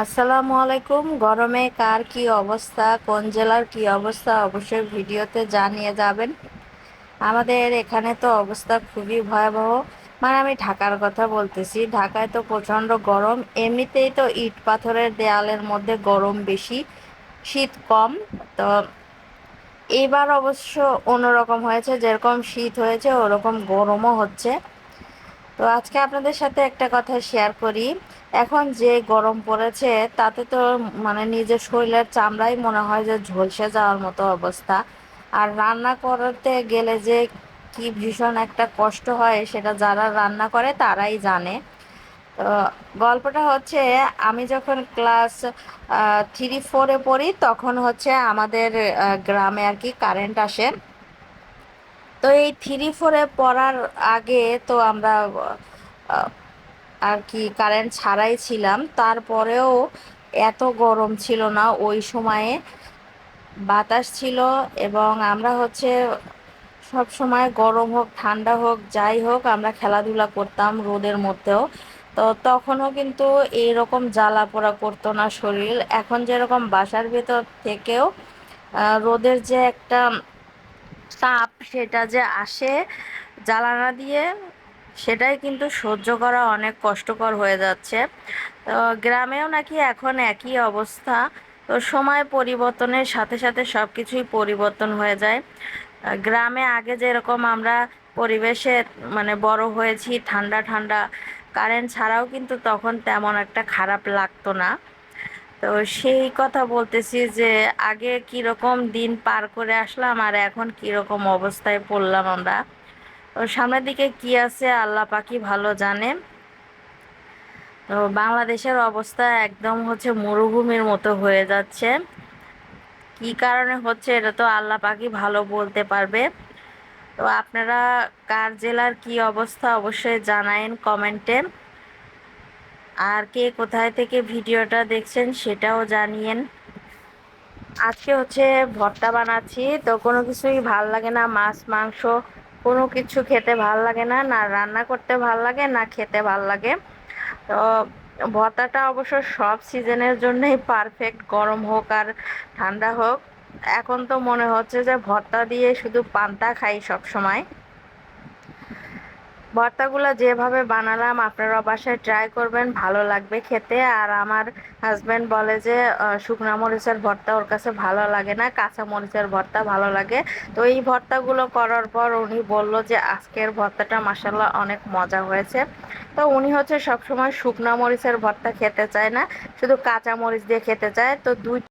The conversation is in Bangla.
আসসালামু আলাইকুম। গরমে কার কি অবস্থা, কোন জেলার কি অবস্থা অবশ্যই ভিডিওতে জানিয়ে যাবেন। আমাদের এখানে তো অবস্থা খুবই ভয়াবহ। মানে আমি ঢাকার কথা বলতেছি, ঢাকায় তো প্রচণ্ড গরম। এমনিতেই তো ইট পাথরের দেয়ালের মধ্যে গরম বেশি, শীত কম। তো এবার অবশ্য অন্যরকম হয়েছে, যেরকম শীত হয়েছে, ওরকম গরমও হচ্ছে। তো আজকে আপনাদের সাথে একটা কথা শেয়ার করি। এখন যে গরম পড়েছে, তাতে তো মানে নিজের শরীরের চামড়াই মনে হয় যে ঝলসে যাওয়ার মতো অবস্থা। আর রান্না করতে গেলে যে কি ভীষণ একটা কষ্ট হয়, সেটা যারা রান্না করে তারাই জানে। তো গল্পটা হচ্ছে, আমি যখন ক্লাস থ্রি ফোরে পড়ি, তখন হচ্ছে আমাদের গ্রামে আর কি কারেন্ট আসে। তো এই থ্রি ফোরে পড়ার আগে তো আমরা আর কি কারেন্ট ছাড়াই ছিলাম। তারপরেও এত গরম ছিল না, ওই সময়ে বাতাস ছিল এবং আমরা হচ্ছে সব সময় গরম হোক, ঠান্ডা হোক, যাই হোক, আমরা খেলাধুলা করতাম রোদের মধ্যেও। তো তখনও কিন্তু এইরকম জ্বালা পোড়া করতো না শরীর। এখন যেরকম বাসার ভেতর থেকেও রোদের যে একটা তাপ সেটা যে আসে জ্বালানা দিয়ে, সেটাই কিন্তু সহ্য করা অনেক কষ্টকর হয়ে যাচ্ছে। তো গ্রামেও নাকি এখন একই অবস্থা। তো সময় পরিবর্তনের সাথে সাথে সব কিছুই পরিবর্তন হয়ে যায়। গ্রামে আগে যেরকম আমরা পরিবেশে মানে বড় হয়েছি, ঠান্ডা ঠান্ডা, কারেন্ট ছাড়াও কিন্তু তখন তেমন একটা খারাপ লাগতো না। তো সেই কথা বলতেছি যে আগে কীরকম দিন পার করে আসলাম আর এখন কীরকম অবস্থায় পড়লাম আমরা। তো সামনের দিকে কি আছে আল্লাহ পাকি ভালো জানে। তো বাংলাদেশের অবস্থা একদম হচ্ছে মরুভূমির মতো হয়ে যাচ্ছে। কি কারণে হচ্ছে এটা তো আল্লাহ পাকি ভালো বলতে পারবে। তো আপনারা কার জেলার কি অবস্থা অবশ্যই জানায়েন কমেন্টে। আর কে কোথায় থেকে ভিডিওটা দেখছেন সেটাও জানিয়েন। আজকে হচ্ছে ভর্তা বানাচ্ছি, তো কোনো কিছুই ভালো লাগে না, মাছ, মাংস, কোনো কিছু খেতে ভালো লাগে না না রান্না করতে ভালো লাগে, না খেতে ভালো লাগে। তো ভর্তাটা অবশ্য সব সিজনের জন্যই পারফেক্ট, গরম হোক আর ঠান্ডা হোক। এখন তো মনে হচ্ছে যে ভর্তা দিয়ে শুধু পান্তা খাই সব সময়। ভর্তাগুলো যেভাবে বানালাম আপনারা বাসায় ট্রাই করবেন, ভালো লাগবে খেতে। আর আমার হাজব্যান্ড বলে যে শুকনা মরিচের ভর্তা ওর কাছে ভালো লাগে না, কাঁচা মরিচের ভর্তা ভালো লাগে। তো এই ভর্তাগুলো করার পর উনি বলল যে, আজকের ভর্তাটা মাসাল্লাহ অনেক মজা হয়েছে। তো উনি হচ্ছে সবসময় শুকনা মরিচের ভর্তা খেতে চায় না, শুধু কাঁচা মরিচ দিয়ে খেতে চায়। তো দুই